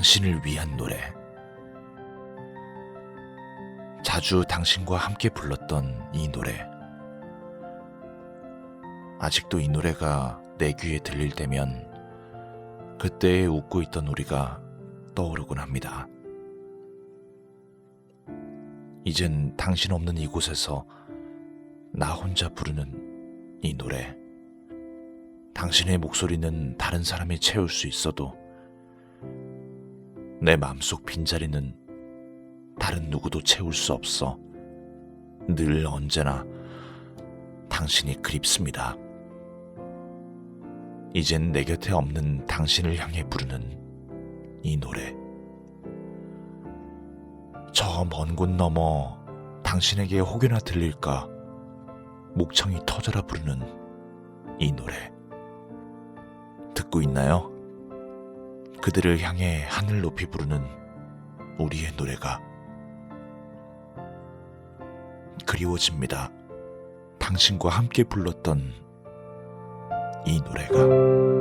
당신을 위한 노래. 자주 당신과 함께 불렀던 이 노래. 아직도 이 노래가 내 귀에 들릴 때면 그때에 웃고 있던 우리가 떠오르곤 합니다. 이젠 당신 없는 이곳에서 나 혼자 부르는 이 노래. 당신의 목소리는 다른 사람이 채울 수 있어도 내 마음속 빈자리는 다른 누구도 채울 수 없어 늘 언제나 당신이 그립습니다. 이젠 내 곁에 없는 당신을 향해 부르는 이 노래. 저 먼곳 너머 당신에게 혹여나 들릴까 목청이 터져라 부르는 이 노래. 듣고 있나요? 그들을 향해 하늘 높이 부르는 우리의 노래가 그리워집니다. 당신과 함께 불렀던 이 노래가.